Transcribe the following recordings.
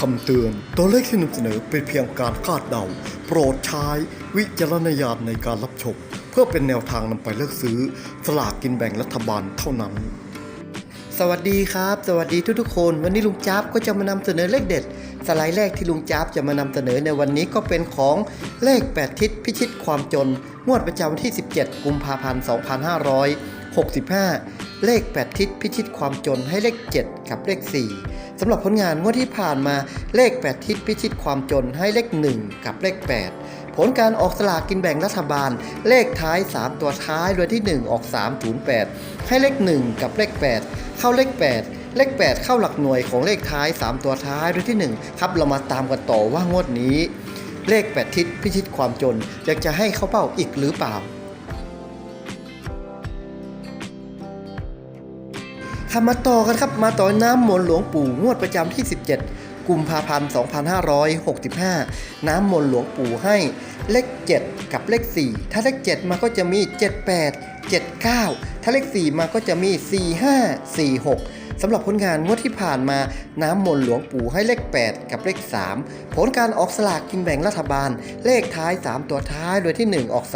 คำเตือน ตัวเลขที่นำเสนอเป็นเพียงการคาดเดา โปรดใช้วิจารณญาณในการรับชม เพื่อเป็นแนวทางนำไปเลือกซื้อ สลากกินแบ่งรัฐบาลเท่านั้น สวัสดีครับ สวัสดีทุกๆคน วันนี้ลุงจ๊บก็จะมานำเสนอเลขเด็ด สไลด์แรกที่ลุงจ๊บจะมานำเสนอในวันนี้ก็เป็นของเลข 8 ทิศพิชิตความจน งวดประจำวันที่ 17 กุมภาพันธ์ 2565 เลข 8 ทิศพิชิตความจนให้เลข 7 กับเลข 4สำหรับผลงานงวดที่ผ่านมาเลข 8 ทิศพิชิตความจนให้เลข 1 กับเลข 8 ผลการออกสลากกินแบ่งรัฐบาล เลขท้าย 3 ตัวท้ายโดยที่ 1 ออก 308 ให้เลข 1 กับเลข 8 เข้าเลข 8เลข 8 เข้าหลักหน่วยของเลขท้าย 3 ตัวท้ายโดยที่ 1 ครับ เรามาตามกันต่อว่างวดนี้ เลข 8 ทิศพิชิตความจนอยากจะให้เข้าเป้าอีกหรือเปล่า ครับมาต่อกันครับมาต่อน้ำมนต์หลวงปู่งวดประจำที่ 17 กุมภาพันธ์ 2565 น้ำมนต์หลวงปู่ให้เลข 7 กับเลข 4 ถ้าเลข 7 มาก็จะมี 78 79 ถ้าเลข 4 มาก็จะมี 45 46 สำหรับผลงานงวดที่ผ่านมาน้ำมนต์หลวงปู่ให้เลข 8 กับเลข 3 ผลการออกสลากกินแบ่งรัฐบาล เลขท้าย 3 ตัวท้ายโดยที่ 1 ออก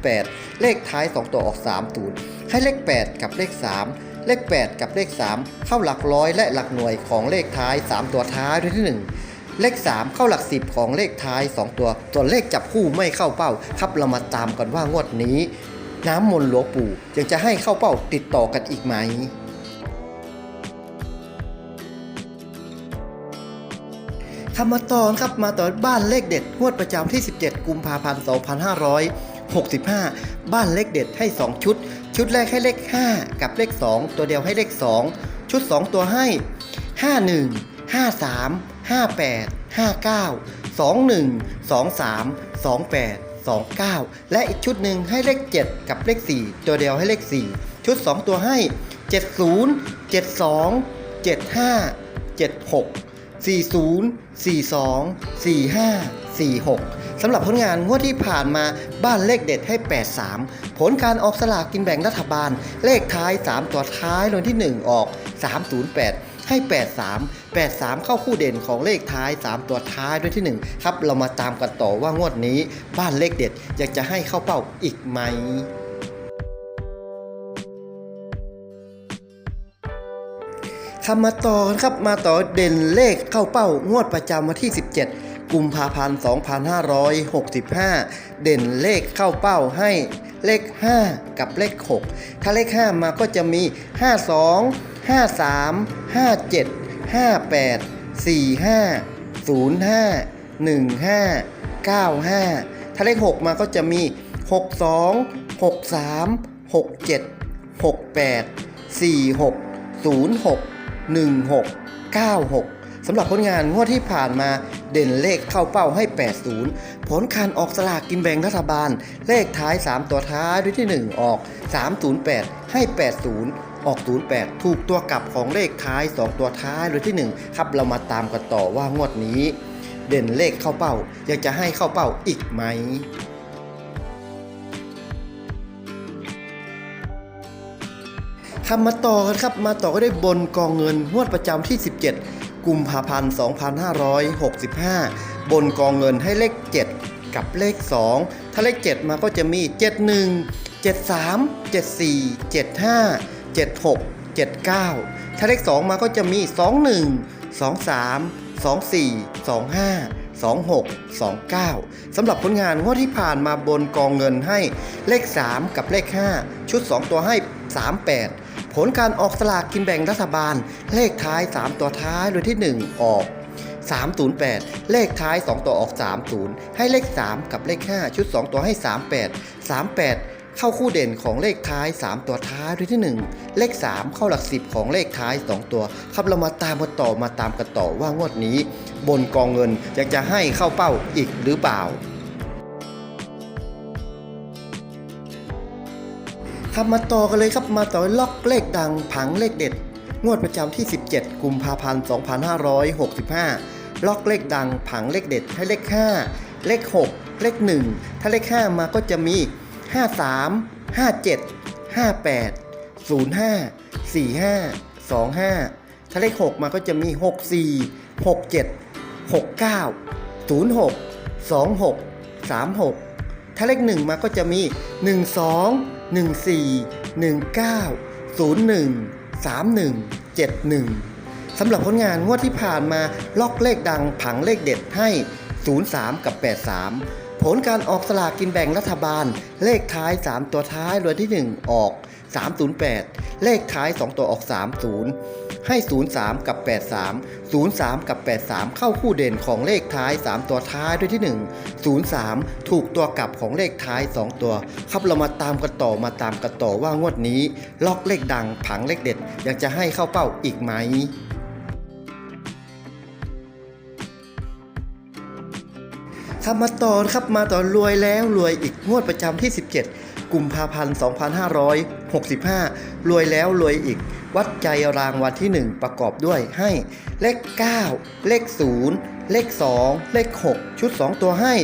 308 เลขท้าย 2 ตัวออก 30 ให้เลข 8 กับเลข 3 เลข 8 กับเลข 3 เข้าหลักร้อยและหลักหน่วยของเลขท้าย 3 ตัวท้ายด้วยที่ 1 เลข 3 เข้าหลัก 10 ของเลขท้าย 2 ตัวส่วนเลขจับคู่ไม่เข้าเป้า ครับเรามาตามกันว่างวดนี้ น้ำมนต์หลวงปู่ยังจะให้เข้าเป้าติดต่อกันอีกไหมคำมาตอนครับมาต่อบ้านเลขเด็ดงวดประจำที่ 17 กุมภาพันธ์ 2565 บ้านเลขเด็ดให้ 2 ชุด ชุดแรกให้เลข 5 กับเลข 2 ตัวเดียวให้เลข 2 ชุด 2 ตัวให้ 51 53 58 59 21 23 28 29 และอีกชุดหนึ่งให้เลข 7 กับเลข 4 ตัวเดียวให้เลข 4 ชุด 2 ตัวให้ 70 72 75 76 40 42 45 46สำหรับผลงานงวดที่ผ่านมาบ้านเลขเด็ดให้ 83 ผลการออกสลากกินแบ่งรัฐบาล เลขท้าย 3 ตัวท้ายรางวัลที่ 1 ออก 308ให้ 83 83 เข้าคู่เด่นของเลขท้าย 3 ตัวท้ายด้วยที่ 1 ครับ เรามาตามกันต่อว่างวดนี้บ้านเลขเด็ดอยากจะให้เข้าเป้าอีกไหมคำมาต่อครับมาต่อเด่นเลขเข้าเป้างวดประจำวันที่ 17 กุมภาพันธ์ 2565 เด่นเลขเข้าเป้าให้เลข 5 กับเลข 6 ถ้าเลข 5 มาก็จะมี 52 53 57 58 45 05 15 95 ถ้าเลข 6 มาก็จะมี 62 63 67 68 46 06 1696 สำหรับผลงานงวดที่ผ่านมาเด่นเลขเข้าเป้าให้ 80 ผลการออกสลากกินแบ่งรัฐบาล เลขท้าย 3 ตัวท้ายด้วยที่ 1 ออก 308 ให้ 80 ออก 08 ถูกตัวกลับของเลขท้าย 2 ตัวท้ายด้วยที่ 1 ครับเรามาตามกันต่อว่างวดนี้ เด่นเลขเข้าเป้าอยากจะให้เข้าเป้าอีกไหมคำมาต่อกันครับ มาต่อก็ได้บนกองเงินงวดประจำที่ 17 กุมภาพันธ์ 2565 บนกองเงินให้เลข 7 กับเลข 2 ถ้าเลข 7 มาก็จะมี 71 73 74 75 76 79 ถ้าเลข 2 มาก็จะมี 21 23 24 25 26 29 สำหรับผลงานงวดที่ผ่านมาบนกองเงินให้เลข 3 กับเลข 5 ชุด 2 ตัวให้ 38 ผลการออกสลากกินแบ่งรัฐบาล เลขท้าย 3 ตัวท้ายโดยที่ 1 ออก 308 เลขท้าย 2 ตัวออก 30 ให้เลข 3 กับเลข 5 ชุด 2 ตัวให้ 38 38 เข้าคู่เด่นของเลขท้าย 3 ตัวท้ายด้วยที่ 1 เลข 3 เข้าหลัก 10 ของเลขท้าย 2 ตัว ครับเรามาตามกันต่อมาตามกันต่อว่างวดนี้ บนกองเงินอยากจะให้เข้าเป้าอีกหรือเปล่า ครับมาต่อกันเลยครับมาต่อล็อกเลขดังผังเลขเด็ด งวดประจำที่ 17 กุมภาพันธ์ 2565 ล็อกเลขดังผังเลขเด็ดให้เลข 5 เลข 6 เลข 1 ถ้าเลข 5 มาก็จะมี 53 57 58 05 45 25 ถ้าเลข 6 มาก็จะมี 64 67 69 06 26 36 ถ้าเลข 1 มาก็จะมี 12 14 19 01 31 71สำหรับผลงานงวดที่ผ่านมาล็อกเลขดังผังเลขเด็ดให้ 03 กับ 83 ผลการออกสลากกินแบ่งรัฐบาล เลขท้าย 3 ตัวท้ายรวยที่ 1 ออก 308 เลขท้าย 2 ตัวออก 30 ให้ 03 กับ 83 03 กับ 83 เข้าคู่เด่นของเลขท้าย 3 ตัวท้ายด้วยที่ 1 03 ถูกตัวกลับของเลขท้าย 2 ตัว ครับเรามาตามกันต่อมาตามกันต่อว่างวดนี้ ล็อกเลขดังผังเลขเด็ด ยังจะให้เข้าเป้าอีกไหมครับมาต่อครับมาต่อรวยแล้วรวยอีกงวดประจำที่ 17 กุมภาพันธ์ 2565 รวยแล้วรวยอีก วัดใจรางวัลที่ 1 ประกอบด้วยให้ เลข 9 เลข 0 เลข 2 เลข 6 ชุด 2 ตัวให้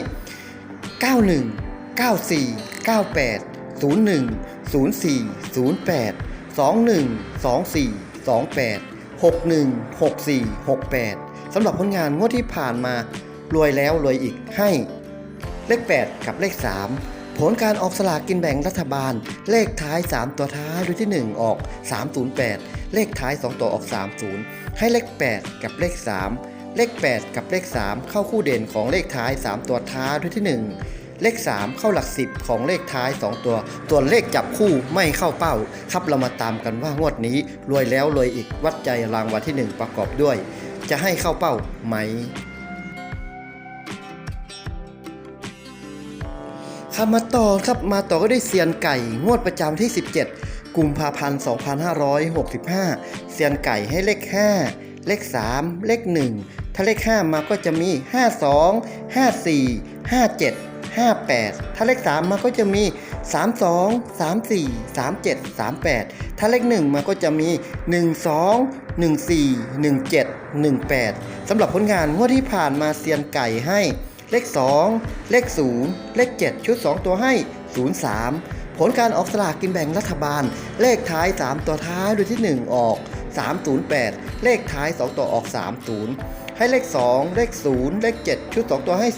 91 94 98 01 04 08 21 24 28 61 64 68 สำหรับผลงานงวดที่ผ่านมารวยแล้วรวยอีกให้ เลข 8 กับเลข 3 ผลการออกสลากกินแบ่งรัฐบาล เลขท้าย 3 ตัวท้ายด้วยที่ 1 ออก 308 เลขท้าย 2 ตัวออก 30 ให้เลข 8 กับเลข 3 เลข 8 กับเลข 3 เข้าคู่เด่นของเลขท้าย 3 ตัวท้ายด้วยที่ 1 เลข 3 เข้าหลัก 10 ของเลขท้าย 2 ตัวส่วเลขจับคู่ไม่เข้าเป้า ครับเรามาตามกันว่างวดนี้รวยแล้วรวยอีกวัดใจรางวัลที่ 1 ประกอบด้วย จะให้เข้าเป้าไหม ครับมาต่อครับมาต่อก็ได้เซียนไก่งวดประจำที่ 17 กุมภาพันธ์ 2565 เซียนไก่ให้เลข 5 เลข 3 เลข 1 ถ้าเลข 5 มาก็จะมี 52 54 57 58 ถ้าเลข 3 มาก็จะมี 32 34 37 38 ถ้าเลข 1 มาก็จะมี 12 14 17 18 สำหรับผลงานงวดที่ผ่านมาเซียนไก่ให้ เลข 2 เลข 0 เลข 7 ชุด 2 ตัวให้ 03 ผลการออกสลากกินแบ่งรัฐบาล เลขท้าย 3 ตัวท้ายโดยที่ 1 ออก 308 เลขท้าย 2 ตัวออก 30 ให้เลข 2 เลข 0 เลข 7 ชุด 2 ตัวให้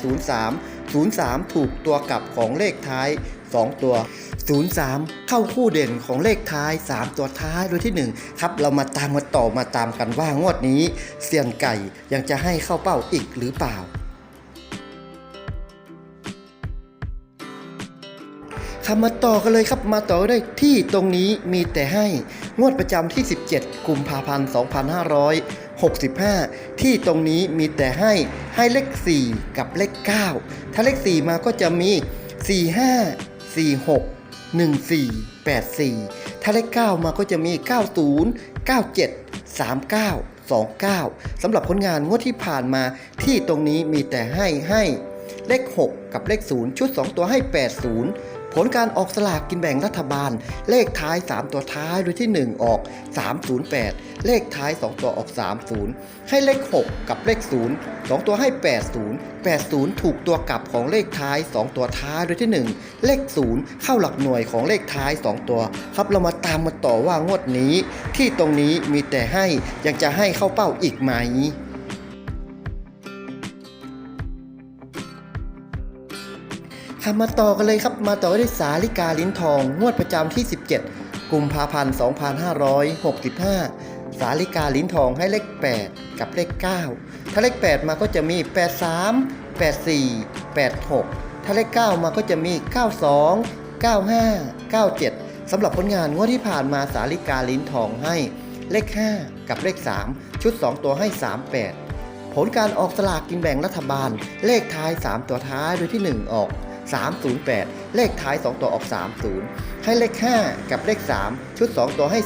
03 03 ถูกตัวกลับของเลขท้าย 2 ตัว 03 เข้าคู่เด่นของเลขท้าย 3 ตัวท้ายโดยที่ 1 ครับ เรามาตามมาต่อมาตามกันว่างวดนี้ เสียนไก่ยังจะให้เข้าเป้าอีกหรือเปล่า ครับมาต่อกันเลยครับมาต่อได้ที่ตรงนี้มีแต่ให้งวดประจำที่ 17 กุมภาพันธ์ 2565 ที่ตรงนี้มีแต่ให้ให้เลข 4 กับเลข 9 ถ้าเลข 4 มาก็จะมี 45 46 14 84 ถ้าเลข 9 มาก็จะมี 90 97 39 29สำหรับผลงานงวดที่ผ่านมาที่ตรงนี้มีแต่ให้ให้เลข 6 กับเลข 0 ชุด 2 ตัวให้ 80 ผลการออกสลากกินแบ่งรัฐบาล เลขท้าย 3 ตัวท้ายโดยที่ 1 ออก 308 เลขท้าย 2 ตัวออก 30 ให้เลข 6 กับเลข 0 2 ตัวให้ 80 80 ถูกตัวกลับของเลขท้าย 2 ตัวท้ายโดยที่ 1 เลข 0 เข้าหลักหน่วยของเลขท้าย 2 ตัว ครับเรามาตามมาต่อว่างวดนี้ ที่ตรงนี้มีแต่ให้ยังจะให้เข้าเป้าอีกไหม ครับมาต่อกันเลยครับ มาต่อกันที่สาลิกาลิ้นทอง งวดประจำที่ 17 กุมภาพันธ์ 2565 สาลิกาลิ้นทองให้เลข 8 กับเลข 9 ถ้าเลข 8 มาก็จะมี 83 84 86 ถ้าเลข 9 มาก็จะมี 92 95 97 สำหรับผลงานงวดที่ผ่านมาสาลิกาลิ้นทองให้เลข 5 กับเลข 3 ชุด 2 ตัวให้ 38 ผลการออกสลากกินแบ่งรัฐบาล เลขท้าย 3 ตัวท้ายโดยที่ 1 ออก 308 เลขท้าย 2 ตัวออก 30 ให้เลข 5 กับเลข 3 ชุด 2 ตัวให้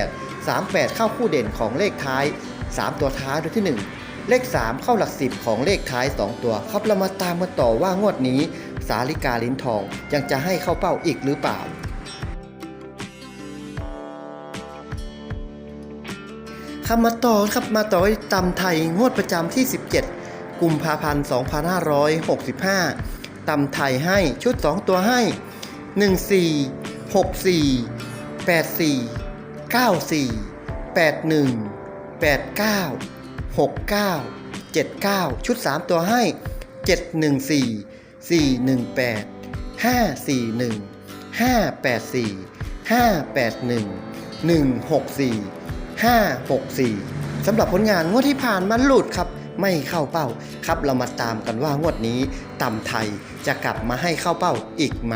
38 38 เข้าคู่เด่นของเลขท้าย 3 ตัวท้ายโดยที่ 1 เลข 3 เข้าหลัก 10 ของเลขท้าย 2 ตัว ครับเรามาตามมาต่อว่างวดนี้ สาลิกาลิ้นทองยังจะให้เข้าเป้าอีกหรือเปล่าครับมาต่อครับมาต่อตำไทยงวดประจำที่ 17 กุมภาพันธ์ 2565 ตำไทยให้ชุด 2 ตัวให้ 14 64 84 94 81 89 69 79 ชุด 3 ตัวให้ 714 418 541 584 581 164 564 สำหรับผลงานงวดที่ผ่านมาหลุดครับ ไม่เข้าเป้า ครับเรามาตามกันว่างวดนี้ต่ำไทยจะกลับมาให้เข้าเป้าอีกไหม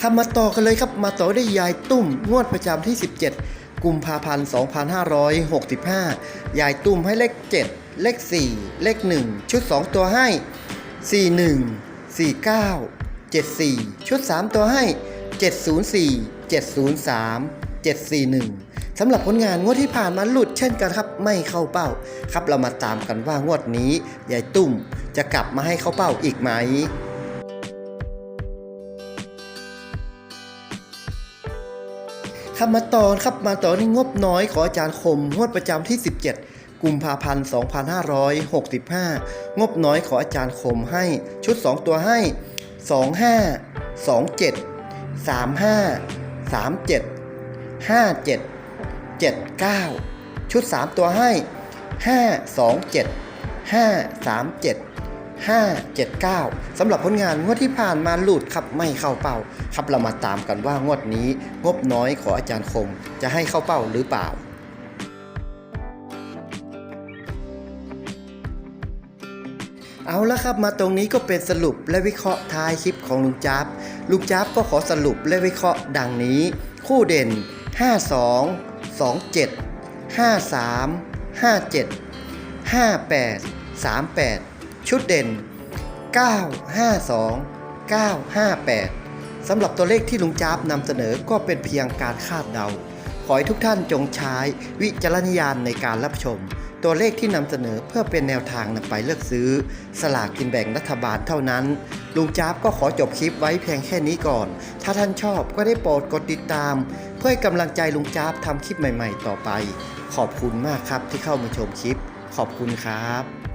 ครับมาต่อกันเลยครับมาต่อได้ยายตุ้มงวดประจำที่ 17 กุมภาพันธ์2565 ยายตุ้มให้เลข 7 เลข 4 เลข 1 ชุด 2 ตัวให้ 41 49 74 ชุด 3 ตัวให้ 704 703 741 สำหรับผลงานงวดที่ผ่านมาหลุดเช่นกันครับไม่เข้าเป้า ครับเรามาตามกันว่างวดนี้ยายตุ้มจะกลับมาให้เข้าเป้าอีกไหมครับมาต่อครับมาต่อที่งบน้อยของอาจารย์คมงวดประจำที่ 17 กุมภาพันธ์ 2565 งบน้อยของอาจารย์คมให้ชุด 2 ตัวให้ 25 27 35 37 57 79 ชุด 3 ตัวให้ 527 537 579สำหรับผลงานงวดที่ผ่านมาหลุดครับไม่เข้าเป้า ครับเรามาตามกันว่างวดนี้งบน้อยของอาจารย์คมจะให้เข้าเป้าหรือเปล่าเอาละครับมาตรงนี้ก็เป็นสรุปและวิเคราะห์ท้ายคลิปของลุงจ๊าบลุงจ๊าบก็ขอสรุปและวิเคราะห์ดังนี้ คู่เด่น 52 27 53 57 58 38 ชุดเด่น 952 958 สำหรับตัวเลขที่ลุงจ๊าบนำเสนอก็เป็นเพียงการคาดเดา ขอให้ทุกท่านจงใช้วิจารณญาณในการรับชม ตัวเลขที่นำเสนอเพื่อเป็นแนวทางนำไปเลือกซื้อ สลากกินแบ่งรัฐบาลเท่านั้น ลุงจ๊าบก็ขอจบคลิปไว้เพียงแค่นี้ก่อน ถ้าท่านชอบก็ได้โปรดกดติดตาม เพื่อให้กำลังใจลุงจ๊าบทำคลิปใหม่ ๆ ต่อไป ขอบคุณมากครับที่เข้ามาชมคลิป ขอบคุณครับ